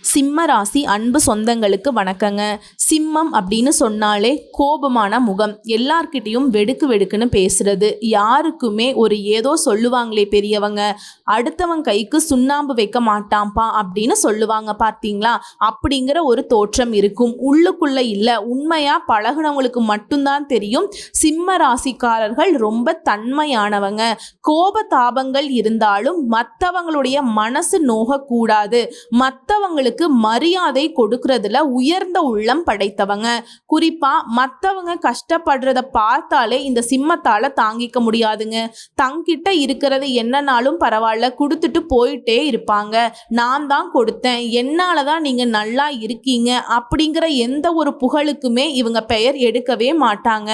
சிம்ம ராசி அன்பு சொந்தங்களுக்கு வணக்கங்க. சிம்மம் அப்படின்னு சொன்னாலே கோபமான முகம். எல்லார்கிட்டையும் வெடுக்கு வெடுக்குன்னு பேசுறது. யாருக்குமே ஒரு ஏதோ சொல்லுவாங்களே பெரியவங்க. அடுத்தவன் கைக்கு சுண்ணாம்பு வைக்க மாட்டான்ப்பா அப்படின்னு சொல்லுவாங்க பார்த்தீங்களா? அப்படிங்கிற ஒரு தோற்றம் இருக்கும். உள்ளுக்குள்ள இல்லை உண்மையா பழகுனவங்களுக்கு மட்டும்தான் தெரியும். சிம்ம ராசிக்காரர்கள் ரொம்ப தன்மையானவங்க. கோப தாபங்கள் இருந்தாலும் மற்றவங்களுடைய மனசு நோகக்கூடாது. மற்றவங்களுக்கு மரியாதை கொடுக்கறதுல உயர்ந்த உள்ளம் படைத்தவங்க. குறிப்பா மற்றவங்க கஷ்டப்படுறத பார்த்தாலே இந்த சிம்மத்தால தாங்கிக்க முடியாதுங்க. தங்கிட்ட இருக்கிறது என்னன்னாலும் பரவாயில்ல கொடுத்துட்டு போயிட்டே இருப்பாங்க. நான் தான் கொடுத்தேன் என்னால தான் நீங்க நல்லா இருக்கீங்க அப்படிங்கிற எந்த ஒரு புகழுக்குமே இவங்க பெயர் எடுக்கவே மாட்டாங்க.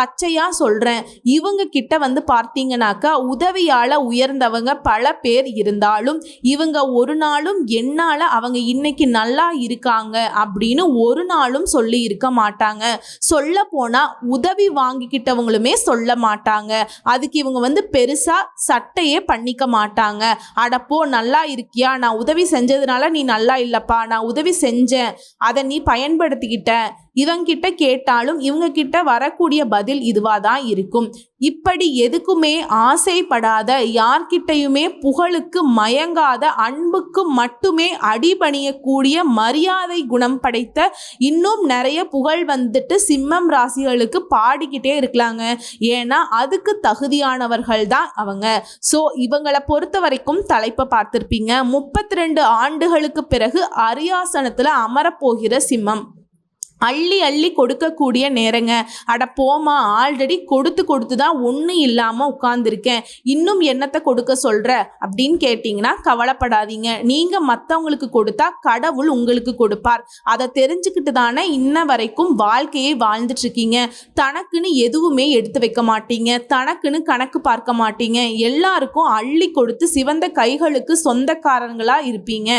பச்சையா சொல்றேன் இவங்க கிட்ட வந்து பார்த்தீங்கன்னாக்கா உதவியால உயர்ந்தவங்க பல பேர் இருந்தாலும் இவங்க ஒரு நாளும் என்னால அவங்க இன்னைக்கு நல்லா இருக்காங்க அப்படின்னு ஒரு நாளும் சொல்லி இருக்க மாட்டாங்க. சொல்ல போனா உதவி வாங்கிக்கிட்டவங்களுமே சொல்ல மாட்டாங்க. அதுக்கு இவங்க வந்து பெருசா சட்டையே பண்ணிக்க மாட்டாங்க. அடப்போ நல்லா இருக்கியா? நான் உதவி செஞ்சதுனால நீ நல்லா இல்லப்பா. நான் உதவி செஞ்சேன். அதை நீ பயன்படுத்திக்கிட்ட. இவங்கிட்ட கேட்டாலும் இவங்க கிட்ட வரக்கூடிய பதில் இதுவாக தான் இருக்கும். இப்படி எதுக்குமே ஆசைப்படாத யார்கிட்டையுமே புகழுக்கு மயங்காத அன்புக்கு மட்டுமே அடிபணியக்கூடிய மரியாதை குணம் படைத்த இன்னும் நிறைய புகழ் வந்துட்டு சிம்மம் ராசிகளுக்கு பாடிக்கிட்டே இருக்கலாங்க. ஏன்னா அதுக்கு தகுதியானவர்கள் தான் அவங்க. ஸோ இவங்களை பொறுத்த வரைக்கும் தலைப்பை பார்த்துருப்பீங்க. முப்பத்தி ரெண்டு ஆண்டுகளுக்கு பிறகு அரியாசனத்தில் அமரப்போகிற சிம்மம். அள்ளி அள்ளி கொடுக்கக்கூடிய நேரங்க. அட போமா ஆல்ரெடி கொடுத்து கொடுத்து தான் ஒன்றும் இல்லாமல் உட்காந்துருக்கேன் இன்னும் என்னத்தை கொடுக்க சொல்கிற அப்படின்னு கேட்டிங்கன்னா கவலைப்படாதீங்க. நீங்கள் மற்றவங்களுக்கு கொடுத்தா கடவுள் உங்களுக்கு கொடுப்பார். அதை தெரிஞ்சுக்கிட்டு தானே இன்ன வரைக்கும் வாழ்க்கையை வாழ்ந்துட்டுருக்கீங்க. தனக்குன்னு எதுவுமே எடுத்து வைக்க மாட்டீங்க. தனக்குன்னு கணக்கு பார்க்க மாட்டீங்க. எல்லாருக்கும் அள்ளி கொடுத்து சிவந்த கைகளுக்கு சொந்தக்காரங்களாக இருப்பீங்க.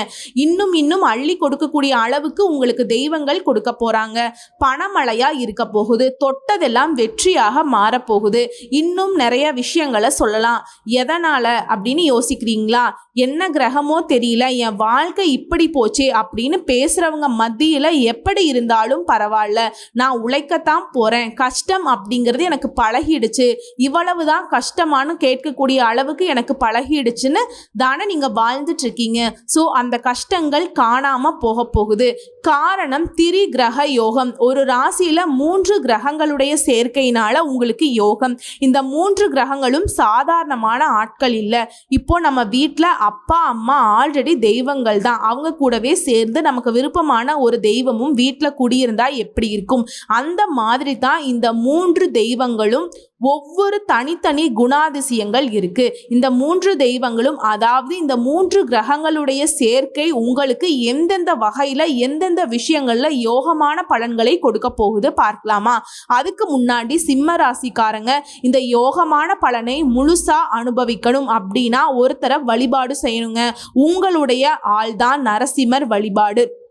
இன்னும் இன்னும் அள்ளி கொடுக்கக்கூடிய அளவுக்கு உங்களுக்கு தெய்வங்கள் கொடுக்க போகிறாங்க போறாங்க பணமழையா இருக்க போகுது. தொட்டதெல்லாம் வெற்றியாக மாறப்போகுது இன்னும் நிறைய விஷயங்களை சொல்லலாம். எதனால அப்படின்னு யோசிக்கிறீங்களா? என்ன கிரகமோ தெரியல. என் வாழ்க்கை இப்படி போச்சு அப்படின்னு பேசுறவங்க மத்தியில எப்படி இருந்தாலும் பரவாயில்ல. நான் உழைக்கத்தான் போறேன். கஷ்டம் அப்படிங்கிறது எனக்கு பழகிடுச்சு. இவ்வளவுதான் கஷ்டமானு கேட்கக்கூடிய அளவுக்கு எனக்கு பழகிடுச்சுன்னு தானே நீங்க வாழ்ந்துட்டு இருக்கீங்க ஸோ அந்த கஷ்டங்கள் காணாம போக போகுது. காரணம் திரி கிரக யோகம். ஒரு ராசியில மூன்று கிரகங்களுடைய சேர்க்கையினால உங்களுக்கு யோகம். இந்த மூன்று கிரகங்களும் சாதாரணமான ஆட்கள் இல்லை. இப்போ நம்ம வீட்டில் அப்பா அம்மா ஆல்ரெடி தெய்வங்கள் தான். அவங்க கூடவே சேர்ந்து நமக்கு விருப்பமான ஒரு தெய்வமும் வீட்டில் குடியிருந்தா எப்படி இருக்கும்? அந்த மாதிரி தான் இந்த மூன்று தெய்வங்களும் ஒவ்வொரு தனித்தனி குணாதிசயங்கள் இருக்கு. இந்த மூன்று தெய்வங்களும் அதாவது இந்த மூன்று கிரகங்களுடைய சேர்க்கை உங்களுக்கு எந்தெந்த வகையில எந்தெந்த விஷயங்கள்ல யோகமான பலன்களை கொடுக்க போகுது பார்க்கலாமா? அதுக்கு முன்னாடி சிம்ம ராசிக்காரங்க இந்த யோகமான பலனை முழுசா அனுபவிக்கணும் அப்படின்னா ஒருத்தரை வழிபாடு செய்யணுங்க. உங்களுடைய ஆள்தான் நரசிம்மர் வழிபாடு.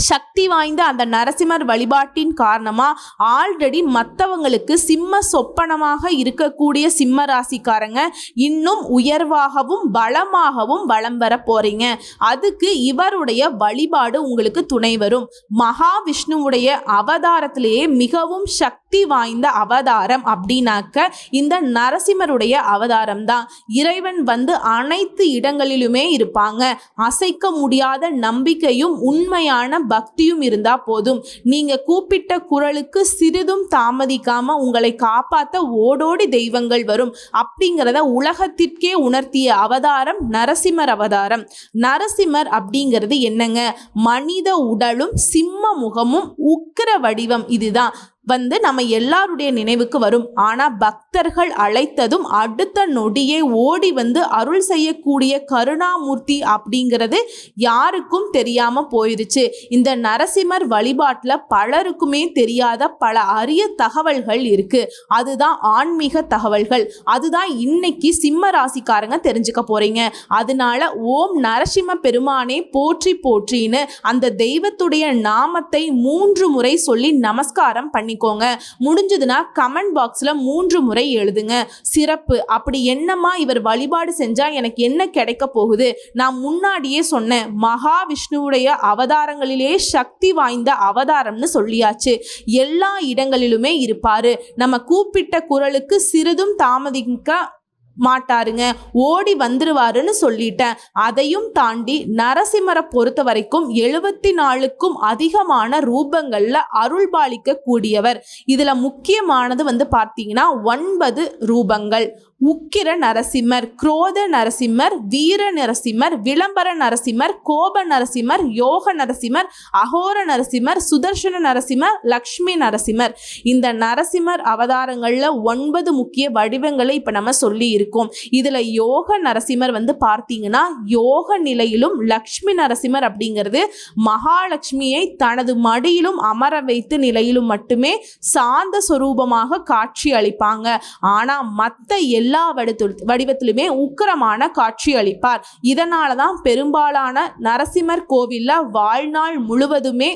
சக்தி வாய்ந்த அந்த நரசிம்மர் வழிபாட்டின் காரணமாக ஆல்ரெடி மற்றவங்களுக்கு சிம்ம சொப்பனமாக இருக்கக்கூடிய சிம்ம ராசிக்காரங்க இன்னும் உயர்வாகவும் பலமாகவும் வலம் வர போறீங்க. அதுக்கு இவருடைய வழிபாடு உங்களுக்கு துணை வரும். மகாவிஷ்ணுவுடைய அவதாரத்திலேயே மிகவும் சக்தி வாய்ந்த அவதாரம் அப்படின்னாக்க இந்த நரசிம்மருடைய அவதாரம் தான் இறைவன் வந்து அனைத்து இடங்களிலுமே இருப்பாங்க. அசைக்க முடியாத நம்பிக்கையும் உண்மையான பக்தியும் இருந்தா போதும். நீங்க கூப்பிட்ட குரலுக்கு சிறிதும் தாமதிக்காம உங்களை காப்பாத்த ஓடோடி தெய்வங்கள் வரும். அப்படிங்கிறத உலகத்திற்கே உணர்த்திய அவதாரம் நரசிம்மர் அவதாரம். நரசிம்மர் அப்படிங்கிறது என்னங்க? மனித உடலும் சிம்ம முகமும் உக்கிர வடிவம் இதுதான். வந்து நம்ம எல்லாருடைய நினைவுக்கு வரும். ஆனால் பக்தர்கள் அழைத்ததும் அடுத்த நொடியே ஓடி வந்து அருள் செய்யக்கூடிய கருணாமூர்த்தி அப்படிங்கிறது யாருக்கும் தெரியாம போயிருச்சு. இந்த நரசிம்மர் வழிபாட்டில் பலருக்குமே தெரியாத பல அரிய தகவல்கள் இருக்கு. அதுதான் ஆன்மீக தகவல்கள். அதுதான் இன்னைக்கு சிம்ம ராசிக்காரங்க தெரிஞ்சுக்க போறீங்க. அதனால ஓம் நரசிம்ம பெருமானே போற்றி போற்றின்னு அந்த தெய்வத்துடைய நாமத்தை மூன்று முறை சொல்லி நமஸ்காரம் பண்ணி பண்ணிக்கோங்க முடிஞ்சதுன்னா கமெண்ட் பாக்ஸில் மூன்று முறை எழுதுங்க. சிறப்பு. அப்படி என்னம்மா இவர் வழிபாடு செஞ்சால் எனக்கு என்ன கிடைக்க போகுது? நான் முன்னாடியே சொன்னேன். மகாவிஷ்ணுவுடைய அவதாரங்களிலே சக்தி வாய்ந்த அவதாரம்னு சொல்லியாச்சு. எல்லா இடங்களிலுமே இருப்பாரு. நம்ம கூப்பிட்ட குரலுக்கு சிறிதும் தாமதிக்க மாட்டாருங்க. ஓடி வந்துருவாருன்னு சொல்லிட்டேன். அதையும் தாண்டி நரசிம்மரை பொறுத்த வரைக்கும் எழுபத்தி நாலுக்கும் அதிகமான ரூபங்கள்ல அருள்பாலிக்க கூடியவர் இதுல முக்கியமானது வந்து பார்த்தீங்கன்னா ஒன்பது ரூபங்கள். உக்கிர நரசிம்மர் குரோத நரசிம்மர் வீர நரசிம்மர் விளம்பர நரசிம்மர் கோப நரசிம்மர் யோக நரசிம்மர் அகோர நரசிம்மர் சுதர்சன நரசிம்மர் லக்ஷ்மி நரசிம்மர். இந்த நரசிம்மர் அவதாரங்களில் ஒன்பது முக்கிய வடிவங்களை இப்போ நம்ம சொல்லி இருக்கோம். இதில் யோக நரசிம்மர் வந்து பார்த்தீங்கன்னா யோக நிலையிலும் லக்ஷ்மி நரசிம்மர் அப்படிங்கிறது மகாலட்சுமியை தனது மடியிலும் அமர வைத்த நிலையிலும் மட்டுமே சாந்த சொரூபமாக காட்சி அளிப்பாங்க. ஆனால் மற்ற எல்லா வடித்து வடிவத்திலுமே உக்கிரமான காட்சி அளிப்பார் இதனால தான் பெரும்பாலான நரசிம்மர் கோவிலில் வாழ்நாள் முழுவதுமே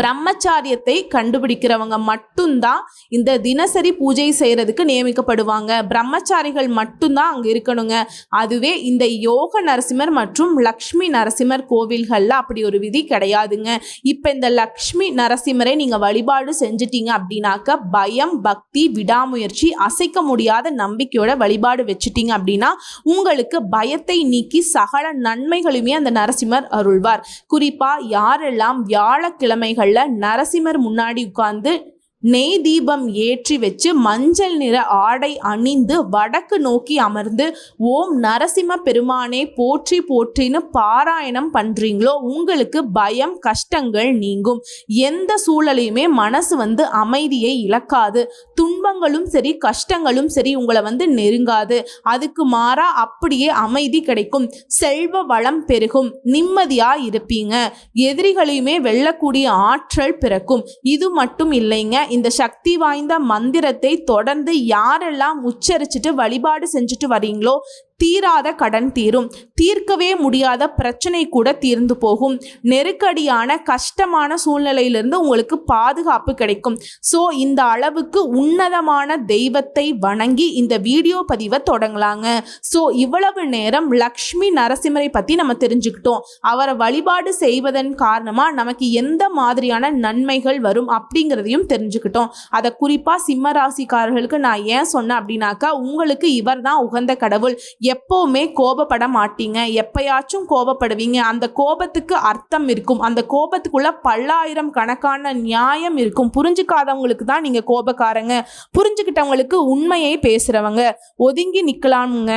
பிரம்மச்சாரியத்தை கண்டுபிடிக்கிறவங்க மட்டும்தான் இந்த தினசரி பூஜை செய்கிறதுக்கு நியமிக்கப்படுவாங்க. பிரம்மச்சாரிகள் மட்டும்தான் அங்கே இருக்கணுங்க. அதுவே இந்த யோக நரசிம்மர் மற்றும் லக்ஷ்மி நரசிம்மர் கோவில்களில் அப்படி ஒரு விதி கிடையாதுங்க. இப்போ இந்த லக்ஷ்மி நரசிம்மரை நீங்கள் வழிபாடு செஞ்சிட்டீங்க அப்படின்னாக்க பயம் பக்தி விடாமுயற்சி அசைக்க முடியாத நம்பிக்கையோட வழிபாடு வச்சுட்டீங்க அப்படின்னா உங்களுக்கு பயத்தை நீக்கி சகல நன்மைகளுமே அந்த நரசிம்மர் அருள்வார். குறிப்பாக யாரெல்லாம் வியாழக்கிழமை வியாழக்கிழமைகளில் நரசிம்மர் முன்னாடி உட்கார்ந்து நெய் தீபம் ஏற்றி வச்சு மஞ்சள் நிற ஆடை அணிந்து வடக்கு நோக்கி அமர்ந்து ஓம் நரசிம்ம பெருமானே போற்றி போற்றின்னு பாராயணம் பண்றீங்களோ? உங்களுக்கு பயம் கஷ்டங்கள் நீங்கும். எந்த சூழலையுமே மனசு வந்து அமைதியை இழக்காது. துன்பங்களும் சரி கஷ்டங்களும் சரி உங்களை வந்து நெருங்காது. அதுக்கு மாறா அப்படியே அமைதி கிடைக்கும். செல்வ வளம் பெருகும். நிம்மதியா இருப்பீங்க. எதிரிகளையுமே வெல்லக்கூடிய ஆற்றல் பிறக்கும். இது மட்டும் இல்லைங்க. இந்த சக்தி வாய்ந்த மந்திரத்தை தொடர்ந்து யாரெல்லாம் உச்சரிச்சுட்டு வழிபாடு செஞ்சுட்டு வரீங்களோ தீராத கடன் தீரும். தீர்க்கவே முடியாத பிரச்சனை கூட தீர்ந்து போகும். நெருக்கடியான கஷ்டமான சூழ்நிலையிலிருந்து உங்களுக்கு பாதுகாப்பு கிடைக்கும். ஸோ இந்த அளவுக்கு உன்னதமான தெய்வத்தை வணங்கி இந்த வீடியோ பதிவை தொடங்கலாங்க. ஸோ இவ்வளவு நேரம் லக்ஷ்மி நரசிம்மரை பற்றி நம்ம தெரிஞ்சுக்கிட்டோம். அவரை வழிபாடு செய்வதன் காரணமாக நமக்கு எந்த மாதிரியான நன்மைகள் வரும் அப்படிங்கிறதையும் தெரிஞ்சுக்கிட்டோம். அதை குறிப்பாக சிம்ம ராசிக்காரர்களுக்கு நான் ஏன் சொன்னேன் அப்படின்னாக்கா உங்களுக்கு இவர் தான் உகந்த கடவுள். எப்போவுமே கோபப்பட மாட்டீங்க. எப்பயாச்சும் கோபப்படுவீங்க. அந்த கோபத்துக்கு அர்த்தம் இருக்கும். அந்த கோபத்துக்குள்ள பல்லாயிரம் கணக்கான நியாயம் இருக்கும். புரிஞ்சுக்காதவங்களுக்கு தான் நீங்கள் கோபக்காரங்க. புரிஞ்சுக்கிட்டவங்களுக்கு உண்மையை பேசுகிறவங்க ஒதுங்கி நிற்கலாமுங்க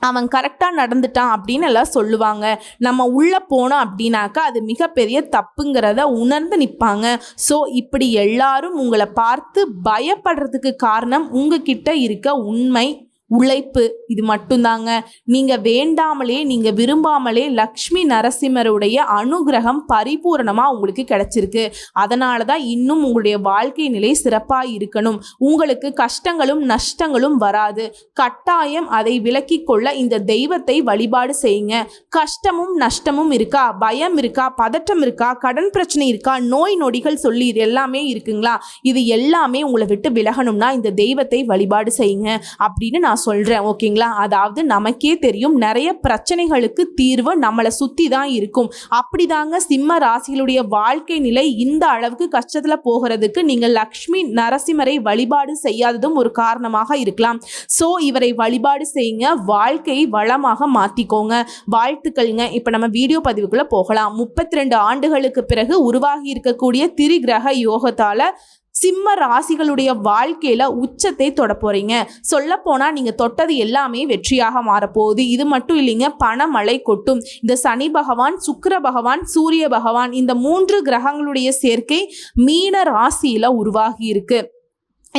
அவன் கரெக்டாக நடந்துட்டான் அப்படின்னு எல்லாம் சொல்லுவாங்க. நம்ம உள்ளே போனோம் அப்படின்னாக்கா அது மிகப்பெரிய தப்புங்கிறத உணர்ந்து நிற்பாங்க ஸோ இப்படி எல்லாரும் உங்களை பார்த்து பயப்படுறதுக்கு காரணம் உங்ககிட்ட இருக்க உண்மை உழைப்பு இது மட்டும்தாங்க. நீங்கள் வேண்டாமலே நீங்கள் விரும்பாமலே லக்ஷ்மி நரசிம்மருடைய அனுகிரகம் பரிபூரணமாக உங்களுக்கு கிடைச்சிருக்கு. அதனால தான் இன்னும் உங்களுடைய வாழ்க்கை நிலை சிறப்பாக இருக்கணும். உங்களுக்கு கஷ்டங்களும் நஷ்டங்களும் வராது. கட்டாயம் அதை விலக்கி கொள்ள இந்த தெய்வத்தை வழிபாடு செய்யுங்க. கஷ்டமும் நஷ்டமும் இருக்கா? பயம் இருக்கா? பதட்டம் இருக்கா? கடன் பிரச்சனை இருக்கா? நோய் நொடிகள் சொல்லி இது எல்லாமே இருக்குங்களா? இது எல்லாமே உங்களை விட்டு விலகணும்னா இந்த தெய்வத்தை வழிபாடு செய்யுங்க. அப்படின்னு நான் சொல்கிறேன் ஓகேங்களா? அதாவது நமக்கே தெரியும் நிறைய பிரச்சனைகளுக்கு தீர்வு நம்மளை சுற்றி தான் இருக்கும். அப்படிதாங்க சிம்ம ராசிகளுடைய வாழ்க்கை நிலை இந்த அளவுக்கு கஷ்டத்தில் போகிறதுக்கு நீங்கள் லக்ஷ்மி நரசிம்மரை வழிபாடு செய்யாததும் ஒரு காரணமாக இருக்கலாம். ஸோ இவரை வழிபாடு செய்யுங்க வாழ்க்கையை வளமாக மாற்றிக்கோங்க வாழ்த்துக்கள்ங்க. இப்போ நம்ம வீடியோ பதிவுக்குள்ளே போகலாம். முப்பத்தி ரெண்டு ஆண்டுகளுக்கு பிறகு உருவாகி இருக்கக்கூடிய திரிகிரக யோகத்தால் சிம்ம ராசிகளுடைய வாழ்க்கையில உச்சத்தை தொட போறீங்க சொல்ல போனா நீங்க தொட்டது எல்லாமே வெற்றியாக மாறப்போகுது. இது மட்டும் இல்லைங்க பணமழை கொட்டும். இந்த சனி பகவான் சுக்கர பகவான் சூரிய பகவான் இந்த மூன்று கிரகங்களுடைய சேர்க்கை மீன ராசியில உருவாகி இருக்கு.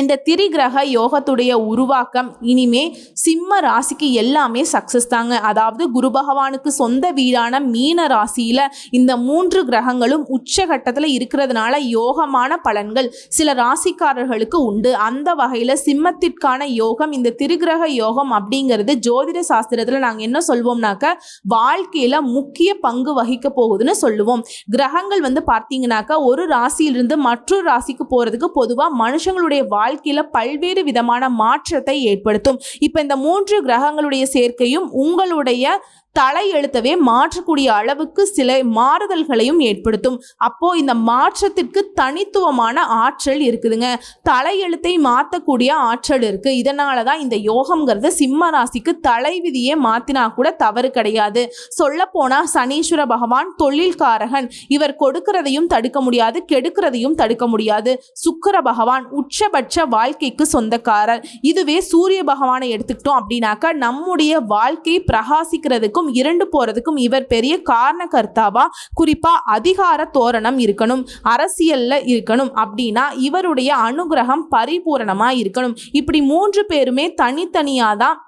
இந்த திரிகிரக யோகத்துடைய உருவாக்கம் இனிமே சிம்ம ராசிக்கு எல்லாமே சக்ஸஸ் தாங்க. அதாவது குரு பகவானுக்கு சொந்த வீடான மீன ராசியில் இந்த மூன்று கிரகங்களும் உச்சகட்டத்தில் இருக்கிறதுனால யோகமான பலன்கள் சில ராசிக்காரர்களுக்கு உண்டு. அந்த வகையில் சிம்மத்திற்கான யோகம் இந்த திரிகிரக யோகம் அப்படிங்கிறது ஜோதிட சாஸ்திரத்தில் நாங்கள் என்ன சொல்வோம்னாக்க வாழ்க்கையில் முக்கிய பங்கு வகிக்க போகுதுன்னு சொல்லுவோம். கிரகங்கள் வந்து பார்த்தீங்கன்னாக்கா ஒரு ராசியிலிருந்து மற்றொரு ராசிக்கு போகிறதுக்கு பொதுவாக மனுஷங்களுடைய வாழ்க்கையில பல்வேறு விதமான மாற்றத்தை ஏற்படுத்தும். இப்போ இந்த மூன்று கிரகங்களுடைய சேர்க்கையும் உங்களுடைய தலையெழுத்தவே மாற்றக்கூடிய அளவுக்கு சில மாறுதல்களையும் ஏற்படுத்தும். அப்போ இந்த மாற்றத்திற்கு தனித்துவமான ஆற்றல் இருக்குதுங்க. தலையெழுத்தை மாற்றக்கூடிய ஆற்றல் இருக்கு. இதனால தான் இந்த யோகம்ங்கிறது சிம்ம ராசிக்கு தலைவிதியே மாத்தினா கூட தவறு கிடையாது. சொல்ல போனா சனீஸ்வர பகவான் தொழில்காரகன். இவர் கொடுக்கிறதையும் தடுக்க முடியாது கெடுக்கிறதையும் தடுக்க முடியாது. சுக்கர பகவான் உச்சபட்ச வாழ்க்கைக்கு சொந்தக்காரர். இதுவே சூரிய பகவானை எடுத்துக்கிட்டோம் அப்படின்னாக்கா நம்முடைய வாழ்க்கை பிரகாசிக்கிறதுக்கும் இரண்டு போறதுக்கும் இவர் பெரிய காரணக்கர்த்தாவா குறிப்பா அதிகார தோரணம் இருக்கணும் அரசியல்ல இருக்கணும் அப்படின்னா இவருடைய அனுகிரகம் பரிபூரணமா இருக்கணும். இப்படி மூன்று பேருமே தனித்தனியா தான்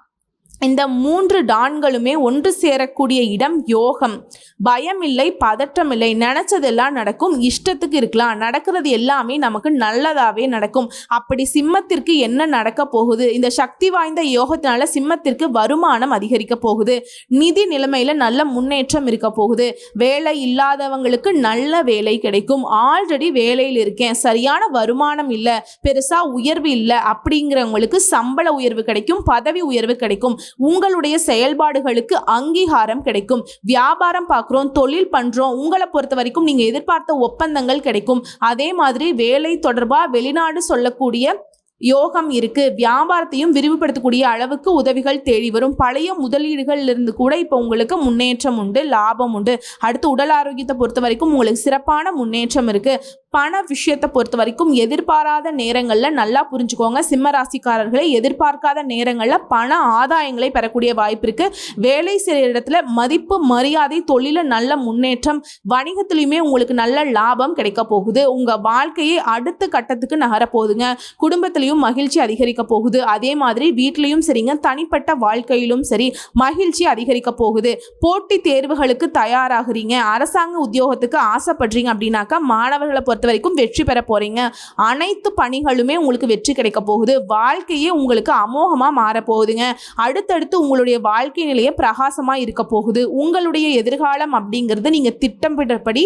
இந்த மூன்று டான்களுமே ஒன்று சேரக்கூடிய இடம் யோகம். பயம் இல்லை பதற்றம் இல்லை நினச்சதெல்லாம் நடக்கும் இஷ்டத்துக்கு இருக்கலாம். நடக்கிறது எல்லாமே நமக்கு நல்லதாகவே நடக்கும். அப்படி சிம்மத்திற்கு என்ன நடக்க போகுது? இந்த சக்தி வாய்ந்த யோகத்தினால சிம்மத்திற்கு வருமானம் அதிகரிக்க போகுது. நிதி நிலைமையில நல்ல முன்னேற்றம் இருக்க போகுது. வேலை இல்லாதவங்களுக்கு நல்ல வேலை கிடைக்கும். ஆல்ரெடி வேலையில் இருக்கேன். சரியான வருமானம் இல்லை. பெருசா உயர்வு இல்லை. அப்படிங்கிறவங்களுக்கு சம்பள உயர்வு கிடைக்கும் பதவி உயர்வு கிடைக்கும். உங்களுடைய செயல்பாடுகளுக்கு அங்கீகாரம் கிடைக்கும். வியாபாரம் பார்க்குறோம் தொழில் பண்ணுறோம் உங்களை பொறுத்த வரைக்கும் நீங்கள் எதிர்பார்த்த ஒப்பந்தங்கள் கிடைக்கும். அதே மாதிரி வேலை தொடர்பாக வெளிநாடு சொல்லக்கூடிய யோகம் இருக்கு. வியாபாரத்தையும் விரிவுபடுத்தக்கூடிய அளவுக்கு உதவிகள் தேடி வரும். பழைய முதலீடுகள்ல இருந்து கூட இப்போ உங்களுக்கு முன்னேற்றம் உண்டு லாபம் உண்டு. அடுத்து உடல் ஆரோக்கியத்தை பொறுத்த வரைக்கும் உங்களுக்கு சிறப்பான முன்னேற்றம் இருக்கு. பண விஷயத்தை பொறுத்த வரைக்கும் எதிர்பாராத நேரங்களில் நல்லா புரிஞ்சுக்கோங்க. சிம்ம ராசிக்காரர்களை எதிர்பார்க்காத நேரங்களில் பண ஆதாயங்களை பெறக்கூடிய வாய்ப்பு இருக்கு. வேலை செய்கிற இடத்துல மதிப்பு மரியாதை தொழில நல்ல முன்னேற்றம் வணிகத்திலையுமே உங்களுக்கு நல்ல லாபம் கிடைக்க போகுது. உங்க வாழ்க்கையை அடுத்த கட்டத்துக்கு நகரப்போகுதுங்க குடும்பத்திலையும் மகிழ்ச்சி அதிகரிக்க போகுது. அதே மாதிரி வீட்லேயும் சரிங்க. தனிப்பட்ட வாழ்க்கையிலும் சரி மகிழ்ச்சி அதிகரிக்க போகுது. போட்டி தேர்வுகளுக்கு தயாராகிறீங்க. அரசாங்க உத்தியோகத்துக்கு ஆசைப்படுறீங்க அப்படின்னாக்கா மாணவர்களை பொறுத்த பொறுத்த வரைக்கும் வெற்றி பெற போறீங்க. அனைத்து பணிகளுமே உங்களுக்கு வெற்றி கிடைக்க போகுது. வாழ்க்கையே உங்களுக்கு அமோகமாக மாற போகுதுங்க. அடுத்தடுத்து உங்களுடைய வாழ்க்கை நிலையை பிரகாசமாக இருக்க போகுது. உங்களுடைய எதிர்காலம் அப்படிங்கிறது நீங்கள் திட்டமிட்டபடி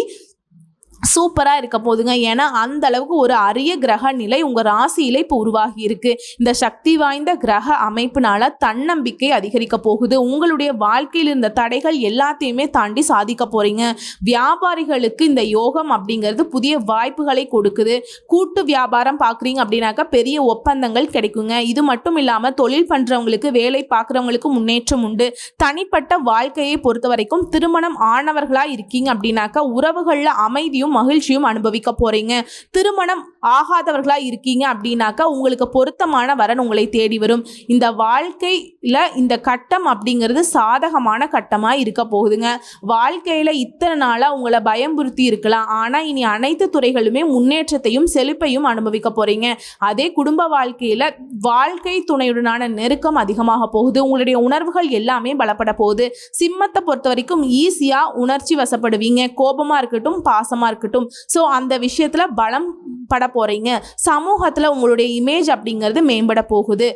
சூப்பராக இருக்க போதுங்க. ஏன்னா அந்த அளவுக்கு ஒரு அரிய கிரக நிலை உங்கள் ராசியில இப்போ உருவாகி இருக்கு. இந்த சக்தி வாய்ந்த கிரக அமைப்புனால தன்னம்பிக்கை அதிகரிக்க போகுது. உங்களுடைய வாழ்க்கையில் இருந்த தடைகள் எல்லாத்தையுமே தாண்டி சாதிக்க போறீங்க. வியாபாரிகளுக்கு இந்த யோகம் அப்படிங்கிறது புதிய வாய்ப்புகளை கொடுக்குது. கூட்டு வியாபாரம் பார்க்குறீங்க அப்படின்னாக்கா பெரிய ஒப்பந்தங்கள் கிடைக்குங்க. இது மட்டும் இல்லாமல் தொழில் பண்ணுறவங்களுக்கு வேலை பார்க்குறவங்களுக்கு முன்னேற்றம் உண்டு. தனிப்பட்ட வாழ்க்கையை பொறுத்த வரைக்கும் திருமணம் ஆனவர்களாக இருக்கீங்க அப்படின்னாக்கா உறவுகளில் அமைதியும் மகிழ்ச்சியும் அனுபவிக்க போறீங்க. திருமணம் ஆகாதவர்களா இருக்கீங்க அப்படின்னாக்கா உங்களுக்கு பொருத்தமான வரன் உங்களை தேடி வரும். இந்த வாழ்க்கையில இந்த கட்டம் அப்படிங்கிறது சாதகமான கட்டமா இருக்க போகுதுங்க. வாழ்க்கையில இத்தனை நாளா உங்களை பயம்புறுத்தி இருக்கலாம். ஆனா இனி அனைத்து துறைகளுமே முன்னேற்றத்தையும் செழிப்பையும் அனுபவிக்க போறீங்க. அதே குடும்ப வாழ்க்கையில வாழ்க்கை துணையுடனான நெருக்கம் அதிகமாக போகுது. உங்களுடைய உணர்வுகள் எல்லாமே பலப்பட போகுது. சிம்மத்தை பொறுத்த வரைக்கும் ஈஸியா உணர்ச்சி வசப்படுவீங்க. கோபமா இருக்கட்டும் பாசமா இருக்கட்டும். ஸோ அந்த விஷயத்துல பலம் பட போறீங்க. சமூகத்துல உங்களுடைய இமேஜ் அப்படிங்கிறது மேம்பட போகுது.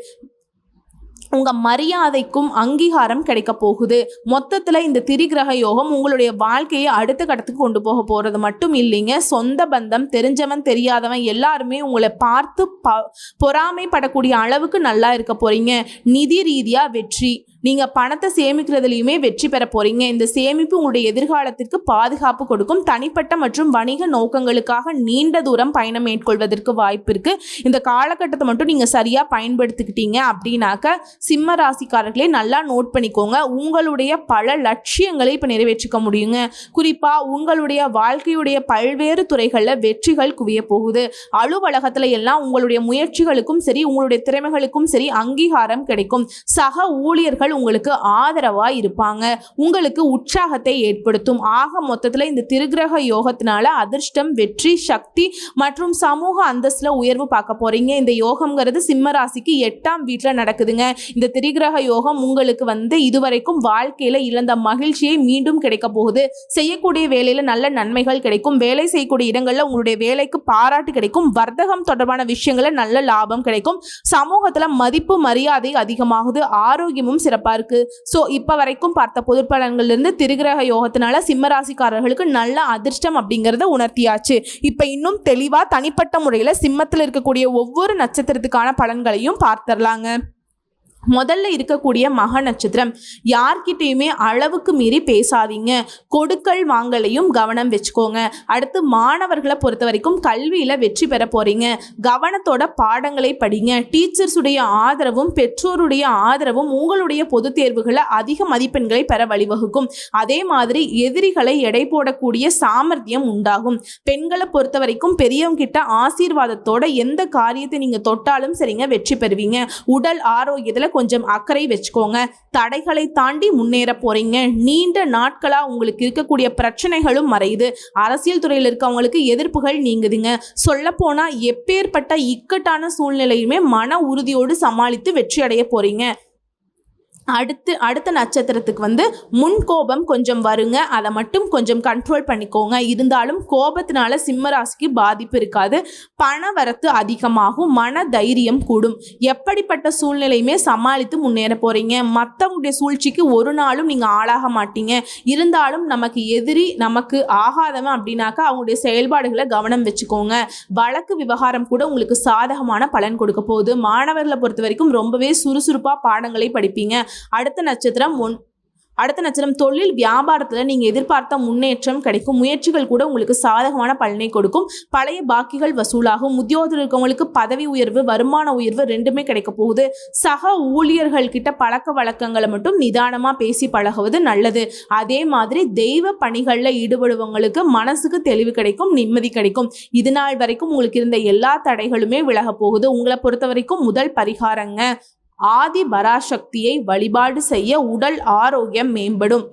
உங்க மரியாதைக்கும் அங்கீகாரம் கிடைக்க போகுது. மொத்தத்துல இந்த திரிகிரக யோகம் உங்களுடைய வாழ்க்கையை அடுத்த கட்டத்துக்கு கொண்டு போக போறது மட்டும் இல்லைங்க. சொந்த பந்தம் தெரிஞ்சவன் தெரியாதவன் எல்லாருமே உங்களை பார்த்து ப பொறாமைப்படக்கூடிய அளவுக்கு நல்லா இருக்க போறீங்க. நிதி ரீதியா வெற்றி. நீங்க பணத்தை சேமிக்கிறதுலையுமே வெற்றி பெற போறீங்க. இந்த சேமிப்பு உங்களுடைய எதிர்காலத்திற்கு பாதுகாப்பு கொடுக்கும். தனிப்பட்ட மற்றும் வணிக நோக்கங்களுக்காக நீண்ட தூரம் பயணம் மேற்கொள்வதற்கு வாய்ப்பு இருக்கு. இந்த காலகட்டத்தை மட்டும் நீங்க சரியா பயன்படுத்திக்கிட்டீங்க அப்படின்னாக்க சிம்ம ராசிக்காரர்களே நல்லா நோட் பண்ணிக்கோங்க. உங்களுடைய பல லட்சியங்களை இப்போ நிறைவேற்றிக்க முடியுங்க. குறிப்பா உங்களுடைய வாழ்க்கையுடைய பல்வேறு துறைகளில் வெற்றிகள் குவிய போகுது. அலுவலகத்துல எல்லாம் உங்களுடைய முயற்சிகளுக்கும் சரி உங்களுடைய திறமைகளுக்கும் சரி அங்கீகாரம் கிடைக்கும். சக ஊழியர்கள் உங்களுக்கு ஆதரவாக இருப்பாங்க. உங்களுக்கு உற்சாகத்தை ஏற்படுத்தும். ஆக மொத்தத்தில் இந்த திருகிரக யோகத்தினால அதிர்ஷ்டம் வெற்றி சக்தி மற்றும் சமூக அந்தஸ்தில் உயர்வு பார்க்க போறீங்க. இந்த யோகம்ங்கிறது சிம்ம ராசிக்கு எட்டாம் வீட்டில் நடக்குதுங்க. இந்த திரிகிரக யோகம் உங்களுக்கு வந்து இதுவரைக்கும் வாழ்க்கையில் இழந்த மகிழ்ச்சியை மீண்டும் கிடைக்க போகுது. செய்யக்கூடிய வேலையில் நல்ல நன்மைகள் கிடைக்கும். வேலை செய்யக்கூடிய இடங்களில் உங்களுடைய வேலைக்கு பாராட்டு கிடைக்கும். வர்த்தகம் தொடர்பான விஷயங்களில் நல்ல லாபம் கிடைக்கும். சமூகத்தில் மதிப்பு மரியாதை அதிகமாகுது. ஆரோக்கியமும் சிறப்பு சிறப்பாக இருக்கு. ஸோ இப்போ வரைக்கும் பார்த்த பொதுப்பலன்கள்லேருந்து திருகிரக யோகத்தினால சிம்ம ராசிக்காரர்களுக்கு நல்ல அதிர்ஷ்டம் அப்படிங்கிறத உணர்த்தியாச்சு. இப்போ இன்னும் தெளிவாக தனிப்பட்ட முறையில் சிம்மத்தில் இருக்கக்கூடிய ஒவ்வொரு நட்சத்திரத்துக்கான பலன்களையும் பார்த்தரலாங்க முதல்ல இருக்கக்கூடிய மக நட்சத்திரம். யார்கிட்டயுமே அளவுக்கு மீறி பேசாதீங்க. கொடுக்கல் வாங்கலையும் கவனம் வச்சுக்கோங்க. அடுத்து மாணவர்களை பொறுத்த வரைக்கும் கல்வியில் வெற்றி பெற போறீங்க. கவனத்தோட பாடங்களை படிங்க. டீச்சர்ஸுடைய ஆதரவும் பெற்றோருடைய ஆதரவும் உங்களுடைய பொது தேர்வுகளை அதிக மதிப்பெண்களை பெற வழிவகுக்கும். அதே மாதிரி எதிரிகளை எடை போடக்கூடிய சாமர்த்தியம் உண்டாகும். பெண்களை பொறுத்த வரைக்கும் பெரியவங்கிட்ட ஆசீர்வாதத்தோட எந்த காரியத்தை நீங்க தொட்டாலும் சரிங்க வெற்றி பெறுவீங்க. உடல் ஆரோக்கியத்தில் கொஞ்சம் அக்கறை வச்சுக்கோங்க. தடைகளை தாண்டி முன்னேற போறீங்க. நீண்ட நாட்களா உங்களுக்கு இருக்கக்கூடிய பிரச்சனைகளும் மறையுது. அரசியல் துறையில் இருக்கவங்களுக்கு எதிர்ப்புகள் நீங்குதுங்க. சொல்ல போனா எப்பேற்பட்ட இக்கட்டான சூழ்நிலையுமே மன உறுதியோடு சமாளித்து வெற்றி அடைய போறீங்க. அடுத்து அடுத்த நட்சத்திரத்துக்கு வந்து முன் கோபம் கொஞ்சம் வருங்க. அதை மட்டும் கொஞ்சம் கண்ட்ரோல் பண்ணிக்கோங்க. இருந்தாலும் கோபத்தினால சிம்ம ராசிக்கு பாதிப்பு இருக்காது. பண வரத்து அதிகமாகும். மன தைரியம் கூடும். எப்படிப்பட்ட சூழ்நிலையுமே சமாளித்து முன்னேற போறீங்க. மற்றவங்களுடைய சூழ்ச்சிக்கு ஒரு நாளும் நீங்கள் ஆளாக மாட்டீங்க. இருந்தாலும் நமக்கு எதிரி நமக்கு ஆகாதவன் அப்படின்னாக்கா அவங்களுடைய செயல்பாடுகளை கவனம் வச்சுக்கோங்க. வழக்கு விவகாரம் கூட உங்களுக்கு சாதகமான பலன் கொடுக்க போகுது. மாணவர்களை பொறுத்த வரைக்கும் ரொம்பவே சுறுசுறுப்பாக பாடங்களை படிப்பீங்க. அடுத்த நட்சத்திரம் ஒன் அடுத்த நட்சத்திரம் தொழில் வியாபாரத்தில் நீங்கள் எதிர்பார்த்த முன்னேற்றம் கிடைக்கும். முயற்சிகள் கூட உங்களுக்கு சாதகமான பலனை கொடுக்கும். பழைய பாக்கிகள் வசூலாகும். உத்தியோகத்தில் இருக்கவங்களுக்கு பதவி உயர்வு வருமான உயர்வு ரெண்டுமே கிடைக்க போகுது. சக ஊழியர்கள் கிட்ட பழக்க வழக்கங்களை மட்டும் நிதானமாக பேசி பழகுவது நல்லது. அதே மாதிரி தெய்வ பணிகளில் ஈடுபடுவங்களுக்கு மனசுக்கு தெளிவு கிடைக்கும் நிம்மதி கிடைக்கும். இது நாள் வரைக்கும் உங்களுக்கு இருந்த எல்லா தடைகளுமே விலக போகுது. உங்களை பொறுத்த வரைக்கும் முதல் பரிகாரங்க. ஆதி பராசக்தியை வழிபாடு செய்ய உடல் ஆரோக்கியம் மேம்படும்.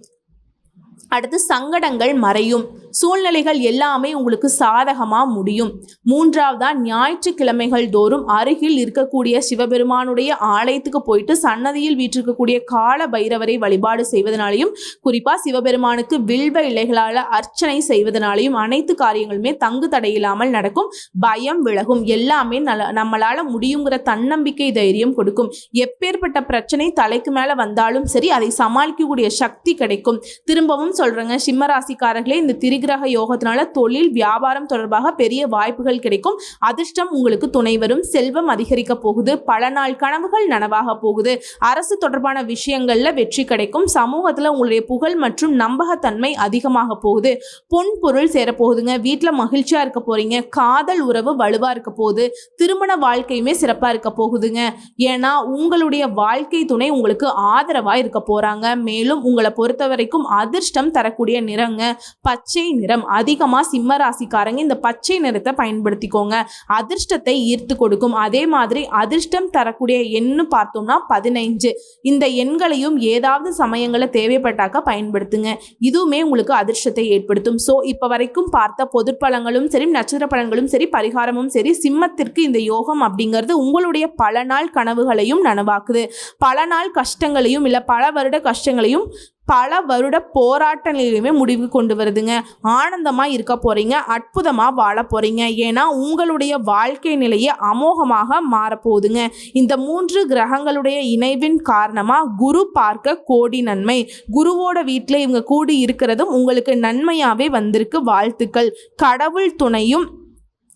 அடுத்து சங்கடங்கள் மறையும். சூழ்நிலைகள் எல்லாமே உங்களுக்கு சாதகமாக முடியும். மூன்றாவதா ஞாயிற்றுக்கிழமைகள் தோறும் அருகில் இருக்கக்கூடிய சிவபெருமானுடைய ஆலயத்துக்கு போயிட்டு சன்னதியில் வீற்றிருக்கக்கூடிய கால பைரவரை வழிபாடு செய்வதனாலையும் குறிப்பாக சிவபெருமானுக்கு வில்வ இலைகளால் அர்ச்சனை செய்வதனாலையும் அனைத்து காரியங்களுமே தங்கு தடையில்லாமல் நடக்கும். பயம் விலகும். எல்லாமே நல நம்மளால் முடியுங்கிற தன்னம்பிக்கை தைரியம் கொடுக்கும். எப்பேற்பட்ட பிரச்சனை தலைக்கு மேலே வந்தாலும் சரி அதை சமாளிக்கக்கூடிய சக்தி கிடைக்கும். திரும்பவும் சொல்கிறேங்க சிம்மராசிக்காரர்களே இந்த கிரக யோகத்தினால தொழில் வியாபாரம் தொடர்பாக பெரிய வாய்ப்புகள் கிடைக்கும். அதிர்ஷ்டம் உங்களுக்கு துணை வரும். செல்வம் அதிகரிக்க போகுது. பல நாள் கனவுகள் நனவாக போகுது. அரசு தொடர்பான விஷயங்கள்ல வெற்றி கிடைக்கும். சமூகத்தில் உங்களுடைய புகழ் மற்றும் நம்பகத்தன்மை அதிகமாக போகுது. பொன் பொருள் சேரப்போகுதுங்க வீட்டில் மகிழ்ச்சியா இருக்க போறீங்க. காதல் உறவு வலுவா இருக்க போகுது. திருமண வாழ்க்கையுமே சிறப்பா இருக்க போகுதுங்க. ஏன்னா உங்களுடைய வாழ்க்கை துணை உங்களுக்கு ஆதரவா இருக்க போறாங்க. மேலும் உங்களை பொறுத்த வரைக்கும் அதிர்ஷ்டம் தரக்கூடிய நிறங்க. பச்சை நிறம். அதிகமாக சிம்ம ராசிக்காரங்க இந்த பச்சை நிறத்தை பயன்படுத்திக்கோங்க. அதிர்ஷ்டத்தை ஈர்த்து கொடுக்கும். அதே மாதிரி அதிர்ஷ்டம் தரக்கூடிய எண்ணு பார்த்தோம்னா பதினைஞ்சு. இந்த எண்களையும் ஏதாவது சமயங்களில் தேவைப்பட்டாக்க பயன்படுத்துங்க. இதுவுமே உங்களுக்கு அதிர்ஷ்டத்தை ஏற்படுத்தும். ஸோ இப்போ வரைக்கும் பார்த்த பொது பலன்களும் சரி நட்சத்திர பலன்களும் சரி பரிகாரமும் சரி சிம்மத்திற்கு இந்த யோகம் அப்படிங்கிறது உங்களுடைய பல நாள் கனவுகளையும் நனவாக்குது. பல நாள் கஷ்டங்களையும் இல்லை பல வருட கஷ்டங்களையும் பல வருட போராட்ட நிலையுமே முடிவு கொண்டு வருதுங்க. ஆனந்தமாக இருக்க போகிறீங்க அற்புதமாக வாழ போகிறீங்க ஏன்னா உங்களுடைய வாழ்க்கை நிலையை அமோகமாக மாறப்போகுதுங்க. இந்த மூன்று கிரகங்களுடைய இணைவின் காரணமாக குரு பார்க்க கோடி நன்மை. குருவோட வீட்டில் இவங்க கூடி இருக்கிறதும் உங்களுக்கு நன்மையாகவே வந்திருக்கு. வாழ்த்துக்கள். கடவுள் துணையும்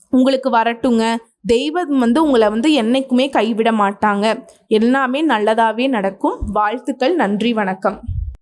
உங்களுக்கு வரட்டுங்க. தெய்வம் வந்து உங்களை வந்து என்னைக்குமே கைவிட மாட்டாங்க. எல்லாமே நல்லதாகவே நடக்கும். வாழ்த்துக்கள். நன்றி. வணக்கம்.